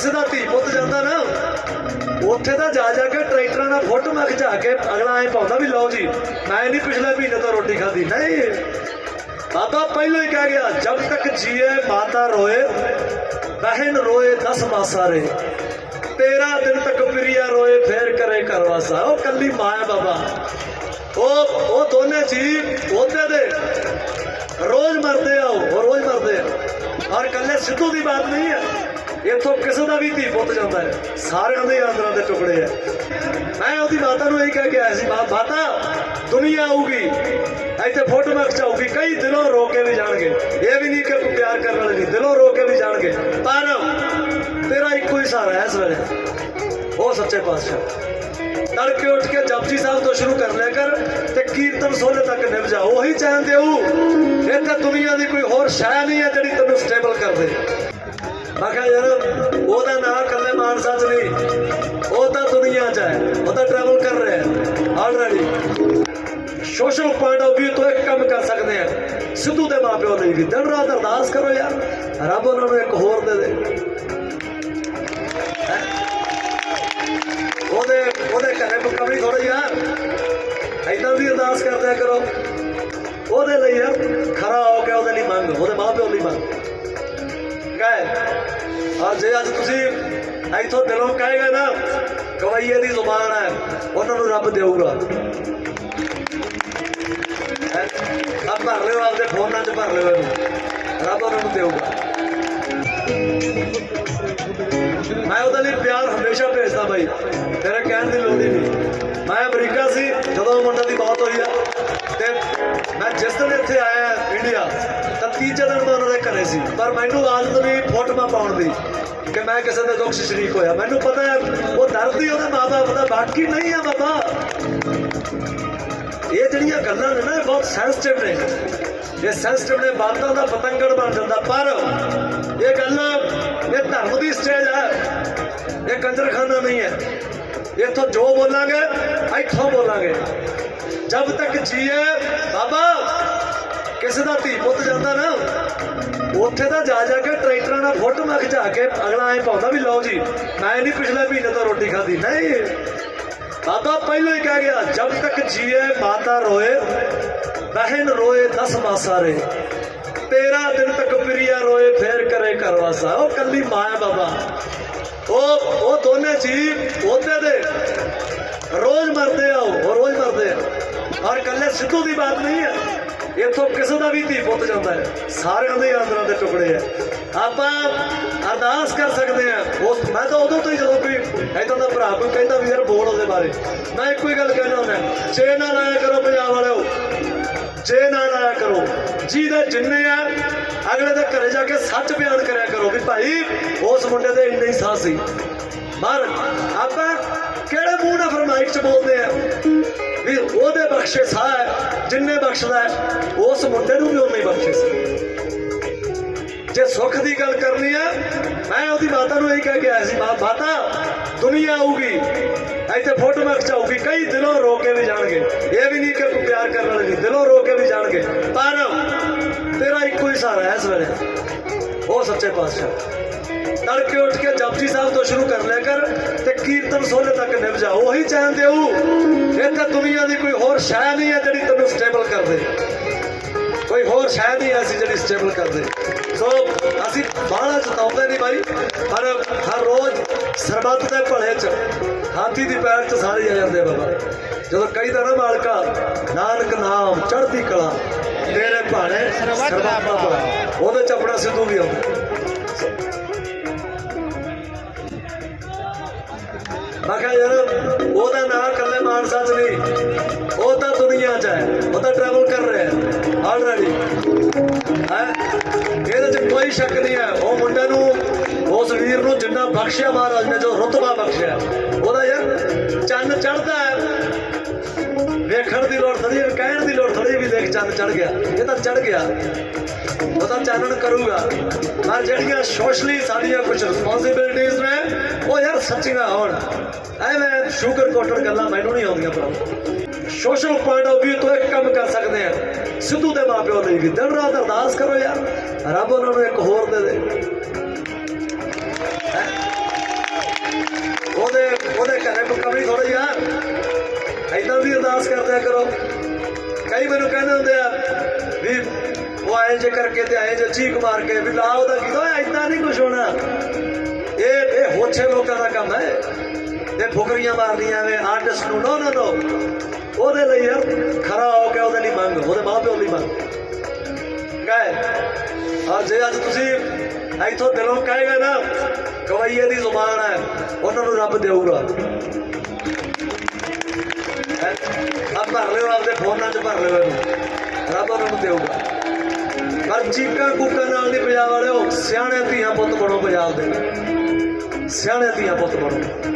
ਕਿਸੇ ਦਾ ਧੀ ਪੁੱਤ ਜਾਂਦਾ ਨਾ, ਉੱਥੇ ਤਾਂ ਜਾ ਜਾ ਕੇ ਟਰੈਕਟਰਾਂ ਨਾਲ ਫੋਟੋਆਂ ਖਿਚਾ ਕੇ ਅਗਲਾ ਐ ਪਾਉਂਦਾ ਵੀ ਲਓ ਜੀ, ਮੈਂ ਨਹੀਂ ਪਿਛਲੇ ਮਹੀਨੇ ਤੋਂ ਰੋਟੀ ਖਾਧੀ। ਨਹੀਂ। ਬਾਬਾ ਪਹਿਲਾਂ ਹੀ ਕਹਿ ਗਿਆ ਜਦ ਤੱਕ ਜੀਏ ਮਾਤਾ ਰੋਏ, ਬਹਿਨ ਰੋਏ ਦਸ ਮਾਸਾ ਰੇ। ਤੇਰਾ ਦਿਨ ਤੱਕ ਪ੍ਰਿਆ ਰੋਏ, ਫੇਰ ਕਰੇ ਕਰਵਾਸਾ ਉਹ ਕੱਲੀ ਮਾਂ ਹੈ ਬਾਬਾ। ਉਹ ਉਹ ਦੋਨੇ ਜੀ, ਉਹਦੇ ਦੇ ਰੋਜ਼ ਮਰਦੇ ਆ ਉਹ ਉਹ ਰੋਜ਼ ਮਰਦੇ ਆ। ਔਰ ਕੱਲੇ ਸਿੱਧੂ ਦੀ ਬਾਤ ਨਹੀਂ ਹੈ। ਇੱਥੋਂ ਕਿਸੇ ਦਾ ਵੀ ਧੀ ਪੁੱਤ ਜਾਂਦਾ ਹੈ। ਸਾਰਿਆਂ ਦੇ ਆਂਦਰਾਂ ਦੇ ਟੁਕੜੇ ਆ ਮੈਂ ਉਹਦੀ ਮਾਤਾ ਨੂੰ ਇਹੀ ਕਹਿ ਕੇ ਆਇਆ ਸੀ ਮਾਤਾ, ਦੁਨੀਆ ਆਊਗੀ। ਇੱਥੇ ਫੋਟੋ ਮੈਂ ਖਿਚਾਊਗੀ ਕਈ ਦਿਲੋਂ ਰੋ ਕੇ ਵੀ ਜਾਣਗੇ। ਇਹ ਵੀ ਨਹੀਂ ਕਿ ਕੋਈ ਪਿਆਰ ਕਰਨ ਵਾਲੇ ਨਹੀਂ, ਦਿਲੋਂ ਰੋ ਕੇ ਵੀ ਜਾਣਗੇ। ਪਰ ਤੇਰਾ ਇੱਕੋ ਹੀ ਸਹਾਰਾ ਹੈ ਇਸ ਵੇਲੇ। ਉਹ ਸੱਚੇ ਪਾਤਸ਼ਾਹ। ਤੜਕੇ ਉੱਠ ਕੇ ਜਪਜੀ ਸਾਹਿਬ ਤੋਂ ਸ਼ੁਰੂ ਕਰ ਲਿਆ ਕਰ ਤੇ ਕੀਰਤਨ ਸੋਲੇ ਤੱਕ ਨਿਭ ਜਾ ਉਹੀ ਚੈਨ ਦੇਊ। ਇਹ ਤਾਂ ਦੁਨੀਆ ਦੀ ਕੋਈ ਹੋਰ ਸ਼ੈ ਨਹੀਂ ਹੈ ਜਿਹੜੀ ਤੈਨੂੰ ਸਟੇਬਲ ਕਰ ਦੇ। ਮੈਂ ਕਿਹਾ ਯਾਰ, ਉਹਦਾ ਨਾਂ ਕੱਲੇ ਮਾਨਸਾ ਚ ਨਹੀਂ, ਉਹ ਤਾਂ ਦੁਨੀਆ ਚ ਹੈ, ਉਹ ਤਾਂ ਟਰੈਵਲ ਕਰ ਰਿਹਾ ਹੈ already social point of View ਤੋਂ ਇੱਕ ਕੰਮ ਕਰ ਸਕਦੇ ਆ ਸਿੱਧੂ ਦੇ ਮਾਪਿਓ ਲਈ ਵੀ, ਦਿਨ ਰਾਤ ਅਰਦਾਸ ਕਰੋ ਯਾਰ, ਰੱਬ ਉਹਨਾਂ ਨੂੰ ਇੱਕ ਹੋਰ ਦੇ ਦੇ। ਉਹਦੇ ਉਹਦੇ ਘਰੇ ਮੁਕਮਲੀ ਥੋੜੀ ਯਾਰ ਐਦਾਂ ਦੀ ਅਰਦਾਸ ਕਰਦਿਆ ਕਰੋ। ਉਹਦੇ ਲਈ ਯਾਰ, ਖਰਾ ਹੋ ਕੇ ਉਹਦੇ ਲਈ ਮੰਗ, ਉਹਦੇ ਮਾਪਿਓ ਲਈ ਮੰਗ। ਕਹੇ ਔਰ ਜੇ ਅੱਜ ਤੁਸੀਂ ਇੱਥੋਂ ਦਿਲੋਂ ਕਹੇਗਾ ਨਾ ਗਵਈਏ ਦੀ ਜ਼ੁਬਾਨ ਹੈ, ਉਹਨਾਂ ਨੂੰ ਰੱਬ ਦੇਊਗਾ। ਆ ਭਰ ਲਿਓ ਆਪਦੇ ਫੋਨਾਂ 'ਚ, ਭਰ ਲਿਓ ਇਹਨੂੰ। ਰੱਬ ਉਹਨਾਂ ਨੂੰ ਦੇਊਗਾ। ਮੈਂ ਉਹਦੇ ਲਈ ਪਿਆਰ ਨਹੀਂ ਪਾਉਣ ਦੀ ਕਿ ਮੈਂ ਕਿਸੇ ਦੇ ਦੁੱਖ 'ਚ ਸ਼ਰੀਕ ਹੋਇਆ। ਮੈਨੂੰ ਪਤਾ ਹੈ, ਉਹ ਦਰਦ ਹੀ ਉਹਦੇ ਮਾਪੇ ਦਾ, ਬਾਕੀ ਨਹੀਂ ਆ ਬਾਬਾ। ਇਹ ਜਿਹੜੀਆਂ ਗੱਲਾਂ ਨੇ ਨਾ, ਇਹ ਬਹੁਤ ਸੈਂਸਿਟਿਵ ਨੇ। ਇਹ ਸੈਂਸਿਟਿਵ ਨੇ, ਬਾਤਾਂ ਦਾ ਪਤੰਗੜ ਬਣ ਜਾਂਦਾ। ਪਰ ਇਹ ਗੱਲ, ਇਹ ਧਰਮ ਦੀ ਸਟੇਜ ਹੈ। ਇਹ ਕੰਜਰਖਾਨਾ ਨਹੀਂ ਹੈ। ਇੱਥੋਂ ਜੋ ਬੋਲਾਂਗੇ, ਇੱਥੋਂ ਬੋਲਾਂਗੇ। ਜਦ ਤੱਕ ਜੀਏ, ਬਾਬਾ ਕਿਸੇ ਦਾ ਧੀ ਪੁੱਤ ਜਾਂਦਾ ਨਾ, ਉੱਥੇ ਤਾਂ ਜਾ ਜਾ ਕੇ ਟਰੈਕਟਰਾਂ ਨਾਲ ਫੁੱਟ ਫੋਟੋਆਂ ਖਿਚਾ ਕੇ ਅਗਲਾ ਐ ਪਾਉਂਦਾ ਵੀ ਲਓ ਜੀ, ਮੈਂ ਨਹੀਂ ਪਿਛਲੇ ਮਹੀਨੇ ਤੋਂ ਰੋਟੀ ਖਾਧੀ। ਨਹੀਂ। ਬਾਬਾ ਪਹਿਲਾਂ ਹੀ ਕਹਿ ਗਿਆ ਜਦ ਤੱਕ ਜੀਏ ਮਾਤਾ ਰੋਏ ਬਹਿਨ ਰੋਏ ਦਸ ਮਾਸਾ ਰੇ। ਤੇਰਾ ਦਿਨ ਤੱਕ ਪ੍ਰਿਆ ਰੋਏ, ਫੇਰ ਕਰੇ ਕਰਵਾਸਾ ਉਹ ਕੱਲੀ ਮਾਂ ਹੈ ਬਾਬਾ। ਉਹ ਉਹ ਦੋਨੇ ਜੀ ਉਹਦੇ ਦੇ। ਰੋਜ਼ ਮਰਦੇ ਆ ਉਹ ਉਹ ਰੋਜ਼ ਮਰਦੇ ਆ। ਔਰ ਕੱਲੇ ਸਿੱਧੂ ਦੀ ਬਾਤ ਨਹੀਂ ਹੈ ਇੱਥੋਂ ਕਿਸੇ ਦਾ ਵੀ ਧੀ ਪੁੱਤ ਜਾਂਦਾ ਹੈ। ਸਾਰਿਆਂ ਦੇ ਆਂਦਰਾਂ ਦੇ ਟੁਕੜੇ ਆ ਆਪਾਂ ਅਰਦਾਸ ਕਰ ਸਕਦੇ ਆ ਉਸ ਮੈਂ ਤਾਂ ਉਦੋਂ ਤੋਂ ਹੀ ਜਦੋਂ ਕੋਈ ਐਦਾਂ ਦਾ ਭਰਾ ਕੋਈ ਕਹਿੰਦਾ ਵੀ ਯਾਰ ਬੋਲ ਉਹਦੇ ਬਾਰੇ। ਮੈਂ ਇੱਕੋ ਹੀ ਗੱਲ ਕਹਿਣਾ ਹੁੰਦਾ। ਜੇ ਨਾ ਲਾਇਆ ਕਰੋ ਪੰਜਾਬ ਵਾਲਿਓ। ਜੇ ਨਾ ਲਾਇਆ ਕਰੋ। ਜਿਹਦੇ ਜਿੰਨੇ ਆ, ਅਗਲੇ ਦੇ ਘਰੇ ਜਾ ਕੇ ਸੱਚ ਬਿਆਨ ਕਰਿਆ ਕਰੋ ਵੀ ਭਾਈ ਉਸ ਮੁੰਡੇ ਦੇ ਇੰਨੇ ਹੀ ਸਾਹ ਸੀ। ਮਰ, ਆਪਾਂ ਕਿਹੜੇ ਮੂੰਹ ਨਾਲ ਫਰਮਾਇਸ਼ ਚ ਬੋਲਦੇ ਆ? ਵੀ ਉਹਦੇ ਬਖਸ਼ੇ ਸਾਹ ਜਿੰਨੇ ਬਖਸ਼ਦਾ ਉਸ ਮੁੰਡੇ ਨੂੰ ਵੀ ਉਨੇ ਹੀ ਬਖਸ਼ੇ ਸੀ। ਜੇ ਸੁੱਖ ਦੀ ਗੱਲ ਕਰਨੀ ਹੈ, ਮੈਂ ਉਹਦੀ ਮਾਤਾ ਨੂੰ ਇਹ ਕਹਿ ਕੇ ਆਇਆ ਸੀ ਮਾਤਾ, ਦੁਨੀਆ ਆਊਗੀ, ਇੱਥੇ ਫੋਟੋ ਮੈਂ ਖਿਚਾਊਗੀ ਕਈ ਦਿਲੋਂ ਰੋ ਕੇ ਵੀ ਜਾਣਗੇ। ਇਹ ਵੀ ਨਹੀਂ ਕਿ ਕੋਈ ਪਿਆਰ ਕਰਨ ਵਾਲੇ ਨਹੀਂ ਦਿਲੋਂ ਰੋ ਕੇ ਵੀ ਜਾਣਗੇ। ਪਰ ਤੇਰਾ ਇੱਕੋ ਹੀ ਸਹਾਰਾ ਹੈ ਇਸ ਵੇਲੇ, ਉਹ ਸੱਚੇ ਪਾਤਸ਼ਾਹ। ਤੜਕੇ ਉੱਠ ਕੇ ਜਪਜੀ ਸਾਹਿਬ ਤੋਂ ਸ਼ੁਰੂ ਕਰ ਲਿਆ ਕਰ ਤੇ ਕੀਰਤਨ ਸੋਲੇ ਤੱਕ ਨਿਭ ਜਾ ਉਹੀ ਚੈਨ ਦੇਊ ਇਹ ਤਾਂ ਦੁਨੀਆ ਦੀ ਕੋਈ ਹੋਰ ਸ਼ੈ ਨਹੀਂ ਹੈ ਜਿਹੜੀ ਤੈਨੂੰ ਸਟੇਬਲ ਕਰ ਦੇ। ਕੋਈ ਹੋਰ ਸ਼ੈ ਨਹੀਂ ਐਸੀ ਜਿਹੜੀ ਸਟੇਬਲ ਕਰ ਦੇ। ਸੋ ਅਸੀਂ ਬਾਹਲਾ ਚਤਾਉਂਦੇ ਨਹੀਂ ਬਾਈ ਪਰ ਹਰ ਰੋਜ਼ ਸਰਬੱਤ ਦੇ ਭਲੇ ਚ ਹਾਥੀ ਦੀ ਪੈਰ ਚ ਸਾਰੇ ਆ ਜਾਂਦੇ ਬਾਬਾ। ਜਦੋਂ ਕਹੀਦਾ ਨਾ ਮਾਲਕਾ ਨਾਨਕ ਨਾਮ ਚੜ੍ਹਦੀ ਕਲਾ ਤੇਰੇ ਭਾਣੇ ਸਰਬੱਤ ਦਾ ਭਲਾ। ਉਹਦੇ ਚ ਆਪਣਾ ਸਿੱਧੂ ਵੀ ਆਉਂਦਾ। ਮੈਂ ਕਿਹਾ ਯਾਰ, ਉਹਦਾ ਨਾਂ ਕੱਲੇ ਮਾਨਸਾ ਚ ਨਹੀਂ। ਉਹ ਤਾਂ ਦੁਨੀਆ ਚ ਹੈ। ਉਹ ਤਾਂ ਟਰੈਵਲ ਕਰ ਰਿਹਾ ਹੈ। ਆਲਰੇਡੀ ਹੈ? ਇਹਦੇ ਚ ਕੋਈ ਸ਼ੱਕ ਨਹੀਂ ਹੈ। ਉਹ ਮੁੰਡੇ ਨੂੰ, ਉਸ ਵੀਰ ਨੂੰ ਜਿੰਨਾ ਬਖਸ਼ਿਆ ਮਹਾਰਾਜ ਨੇ, ਜੋ ਰੁਤਬਾ ਬਖਸ਼ਿਆ। ਉਹਦਾ ਯਾਰ ਚੰਨ ਚੜਦਾ ਹੈ। ਵੇਖਣ ਦੀ ਲੋੜ ਥੋੜੀ ਕਹਿਣ ਦੀ ਲੋੜ ਥੜੀ ਵੀ ਦੇਖ ਚੰਨ ਚੜ ਗਿਆ। ਇਹ ਤਾਂ ਚੜ ਗਿਆ। ਉਹਦਾ ਚਾਨਣ ਕਰੂਗਾ। ਪਰ ਜਿਹੜੀਆਂ ਸੋਸ਼ਲੀ ਸਾਡੀਆਂ ਕੁਝ ਰਿਸਪੌਂਸਿਬਿਲਟੀਆਂ ਨੇ, ਉਹ ਯਾਰ ਸੱਚੀਆਂ ਹੋਣ। ਐਵੇਂ ਸ਼ੂਗਰ ਕੋਟਰ ਗੱਲਾਂ ਮੈਨੂੰ ਨਹੀਂ ਆਉਂਦੀਆਂ ਪਰ ਸੋਸ਼ਲ ਪੁਆਇੰਟ ਆਫ ਵੀ ਤੋਂ ਇੱਕ ਕੰਮ ਕਰ ਸਕਦੇ ਆ। ਸਿੱਧੂ ਦੇ ਮਾਪਿਓ ਲਈ ਵੀ ਦਿਨ ਰਾਤ ਅਰਦਾਸ ਕਰੋ ਯਾਰ। ਰੱਬ ਉਹਨਾਂ ਨੂੰ ਇੱਕ ਹੋਰ ਦੇ ਦੇ। ਉਹਦੇ ਉਹਦੇ ਘਰੇ ਕੋਈ ਕਮੀ ਥੋੜੀ ਯਾਰ ਐਦਾਂ ਵੀ ਅਰਦਾਸ ਕਰਦਿਆ ਕਰੋ। ਕਈ ਮੈਨੂੰ ਕਹਿੰਦੇ ਹੁੰਦੇ ਆ ਵੀ ਉਹ ਆਏ ਜੇ ਕਰਕੇ ਤੇ ਆਏ ਜੇ ਚੀਕ ਮਾਰ ਕੇ ਵੀ ਲਾ ਉਹਦਾ ਕੀ ਓਏ ਇਦਾਂ ਨਹੀਂ ਕੁਝ ਹੋਣਾ। ਇਹ ਇਹ ਹੋਛੇ ਲੋਕਾਂ ਦਾ ਕੰਮ ਹੈ। ਇਹ ਫੁਕਰੀਆਂ ਮਾਰਨੀਆਂ ਵੇ ਆਰਟਿਸਟ ਨੂੰ ਨੋ ਨੋ ਨੋ ਉਹਦੇ ਲਈ ਖਰਾ ਹੋ ਕੇ ਉਹਦੇ ਲਈ ਮੰਗ, ਉਹਦੇ ਮਾਪਿਓ ਲਈ ਮੰਗ। ਕਹੇ ਔਰ ਜੇ ਅੱਜ ਤੁਸੀਂ ਇੱਥੋਂ ਦਿਲੋਂ ਕਹੇਗਾ ਨਾ ਕਵਈਏ ਦੀ ਜ਼ੁਬਾਨ ਹੈ, ਉਹਨਾਂ ਨੂੰ ਰੱਬ ਦੇਊਗਾ। ਆ ਭਰ ਲਿਓ ਆਪਦੇ ਫੋਨਾਂ 'ਚ, ਭਰ ਲਿਓ ਇਹਨੂੰ। ਪਰ ਚੀਕਾਂ ਕੂਕਾਂ ਨਾਲ ਨਹੀਂ ਪੰਜਾਬ ਵਾਲਿਓ ਸਿਆਣੇ ਧੀਆਂ ਪੁੱਤ ਬਣੋ ਪੰਜਾਬ ਦੇ। ਸਿਆਣੇ ਧੀਆਂ ਪੁੱਤ ਬਣੋ।